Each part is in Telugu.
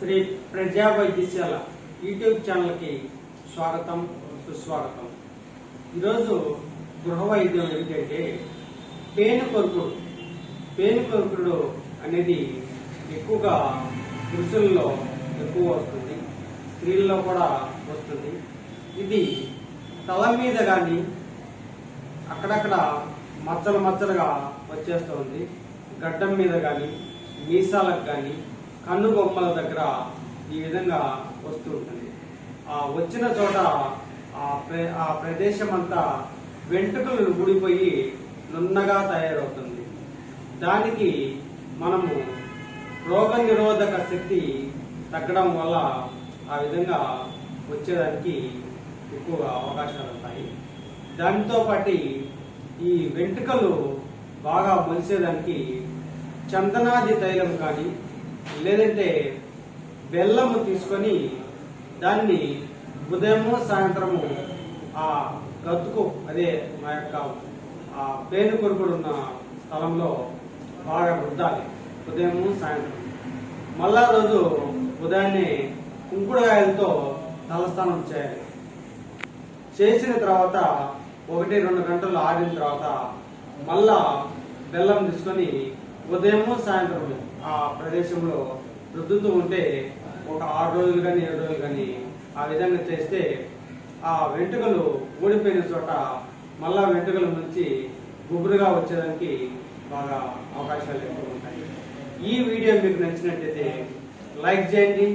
శ్రీ ప్రజా వైద్యశాల యూట్యూబ్ ఛానల్కి స్వాగతం సుస్వాగతం. ఈరోజు గృహ వైద్యం ఏమిటంటే పేను కొరుకుడు. పేను కొరుకుడు అనేది ఎక్కువగా పురుషుల్లో ఎక్కువ వస్తుంది స్త్రీల్లో కూడా వస్తుంది. ఇది తల మీద కానీ అక్కడక్కడ మచ్చలు మచ్చలుగా వచ్చేస్తుంది. గడ్డం మీద కానీ మీసాలకు కానీ కన్ను బొమ్మల దగ్గర ఈ విధంగా వస్తూ ఉంటుంది. ఆ వచ్చిన చోట ఆ ప్ర ఆ ప్రదేశం అంతా వెంట్రుకలు ఊడిపోయి నున్నగా తయారవుతుంది. దానికి మనము రోగ నిరోధక శక్తి తగ్గడం వల్ల ఆ విధంగా వచ్చేదానికి ఎక్కువగా అవకాశాలు ఉంటాయి. దానితో పాటు ఈ వెంట్రుకలు బాగా మొలిసేదానికి చందనాది తైలం కానీ లేదంటే బెల్లము తీసుకొని దాన్ని ఉదయము సాయంత్రము ఆ గతుకు అదే మా యొక్క ఆ పేను కొరుకుడు ఉన్న స్థలంలో బాగా రుద్దాలి. ఉదయము సాయంత్రం మళ్ళా రోజు ఉదయాన్నే కుంకుడుకాయలతో తలస్నానం చేయాలి. చేసిన తర్వాత ఒకటి రెండు గంటలు ఆడిన తర్వాత మళ్ళా బెల్లం తీసుకొని ఉదయము సాయంత్రం ఆ ప్రదేశంలో రుద్దుతూ ఉంటే ఒక ఆరు రోజులు కానీ ఏడు రోజులు కానీ ఆ విధంగా చేస్తే ఆ వెంట్రుకలు ఊడిపోయిన చోట మళ్ళా వెంట్రుకల నుంచి గుబురుగా వచ్చేదానికి బాగా అవకాశాలు ఎక్కువ ఉంటాయి. ఈ వీడియో మీకు నచ్చినట్టయితే లైక్ చేయండి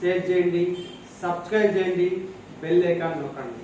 షేర్ చేయండి సబ్స్క్రైబ్ చేయండి బెల్ ఐకాన్ నొక్కండి.